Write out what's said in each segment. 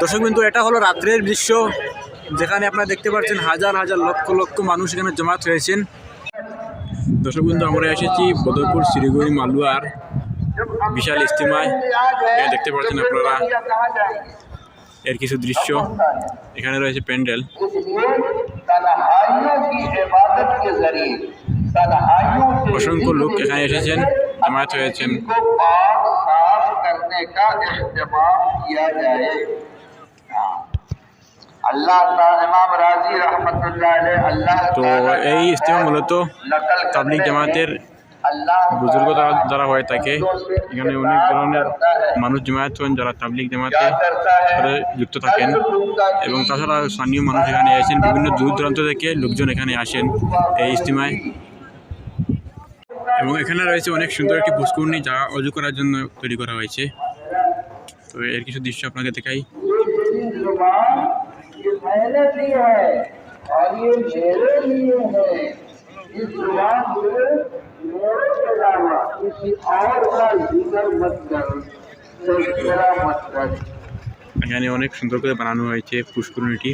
দর্শক বিন্দু, এটা হলো রাত্রের দৃশ্য, যেখানে আপনারা দেখতে পাচ্ছেন হাজার হাজার লক্ষ লক্ষ মানুষ এখানে জমাত হয়েছেন। দর্শক বিন্দু, আমরা এসেছি বদরপুর, শিলিগুড়ি মালুয়ার বিশাল ইস্তিমায় দেখতে পাচ্ছেন আপনারা এর কিছু দৃশ্য। এখানে রয়েছে প্যান্ডেল। অসংখ্য লোক এখানে এসেছেন, জমায়েত হয়েছেন। তো এই ইস্তেমা মূলত তাবলিক জামাতের বুজুর্গ যারা হয়ে থাকে। এখানে অনেক ধরনের মানুষ জমায়েত হন যারা তাবলিক জামাতে যুক্ত থাকেন। এবং তাছাড়া স্থানীয় মানুষ এখানে আসেন বিভিন্ন দূর দূরান্ত থেকে লোকজন এখানে আসেন এই ইস্তেমায় এবং এখানে রয়েছে অনেক সুন্দর একটি পুষ্করণী যা অজু করার জন্য তৈরি করা হয়েছে। তো এর কিছু দৃশ্য আপনাকে দেখাই। जुबान ये मैंने दी है और ये मेरे लिए है इस जुबान से मेरे के अलावा किसी और का जिक्र मत कर तस्करा मत कर এখানে অনেক সুন্দর করে বানানো হয়েছে পুষ্করণীটি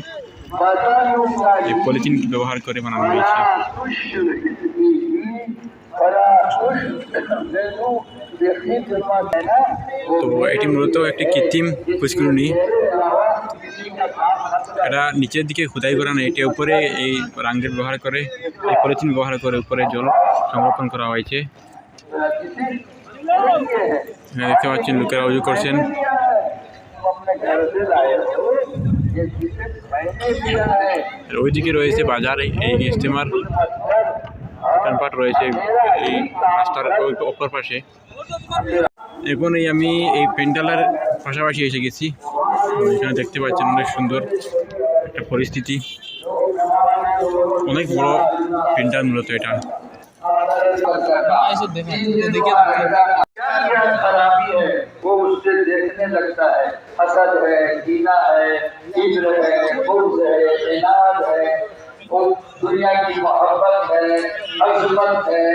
बताओ क्या যে পলিথিন ব্যবহার করে বানানো হয়েছে बड़ा खुश देखो देखी खिदमत है ना তো এটি মূলত একটি কৃত্রিম পুষ্করণী এটা নিচের দিকে খুদাই করা না এটা উপরে এই রাঙ্গেট ব্যবহার করে, এই পলিথিন ব্যবহার করে উপরে জল সংরক্ষণ করা হয়েছে। দেখতে পাচ্ছেন, লোকেরা উজু করছেন। ওইদিকে রয়েছে বাজার, এই ইস্তেমার দোকানপাট রয়েছে, এই রাস্তার অপর পাশে। এখন এই আমি এই পেন্ডালার পাশাপাশি এসে গেছি। এখানে দেখতে পাচ্ছেন অনেক সুন্দর পরিস্থিতি অনেক বড় পেন্ডাল মূলত এটা क्या क्या खराबी है वो उससे देखने लगता है हसद है कीना है इज्र है बुर्ज है इनाद है वो दुनिया की मोहब्बत है अजमत है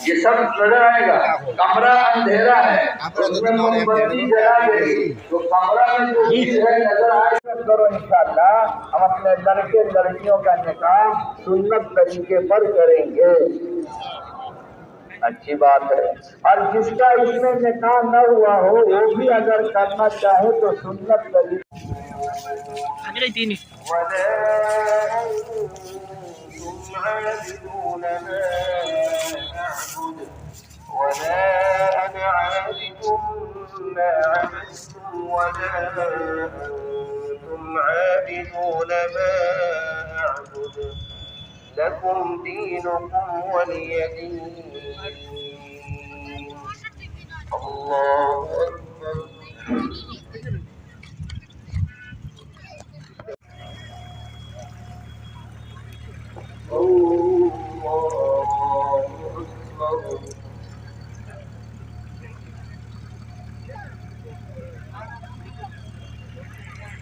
ये सब नजर आएगा कमरा अंधेरा है उसमें मोमबत्ती जला देगी तो कमरा में जो चीज है नजर आएगा करो इंशाल्लाह हम अपने लड़के लड़कियों का निकाह सुन्नत तरीके पर करेंगे अच्छी बात है और जिसका इसमें निकाह न हुआ हो वो भी अगर करना चाहे तो सुन्नत तरीके ولا أنتم عابدون ما أعبد ولا أنا عابد ما عبدتم ولا أنتم عابدون ما أعبد. لكم دينكم ولي دين. الله أكبر الله أكبر.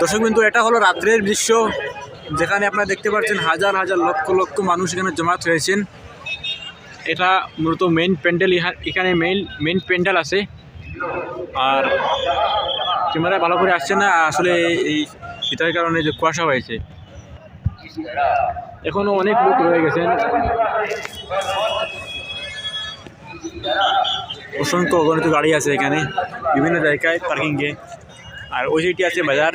দর্শক বিন্দু, এটা হলো রাত্রের দৃশ্য, যেখানে আপনারা দেখতে পাচ্ছেন হাজার হাজার লক্ষ লক্ষ মানুষ এখানে জমায়েত হয়েছেন। এটা মূলত মেইন প্যান্ডেল এখানে মেইন মেইন প্যান্ডেল আছে। আর ক্যামেরা ভালো করে আসছে না, আসলে এই শীতের কারণে যে কুয়াশা হয়েছে। এখনও অনেক লোক রয়ে গেছেন। অসংখ্য অগণিত গাড়ি আছে এখানে, বিভিন্ন জায়গায় পার্কিংয়ে। আর ওই সাইডটি আছে বাজার।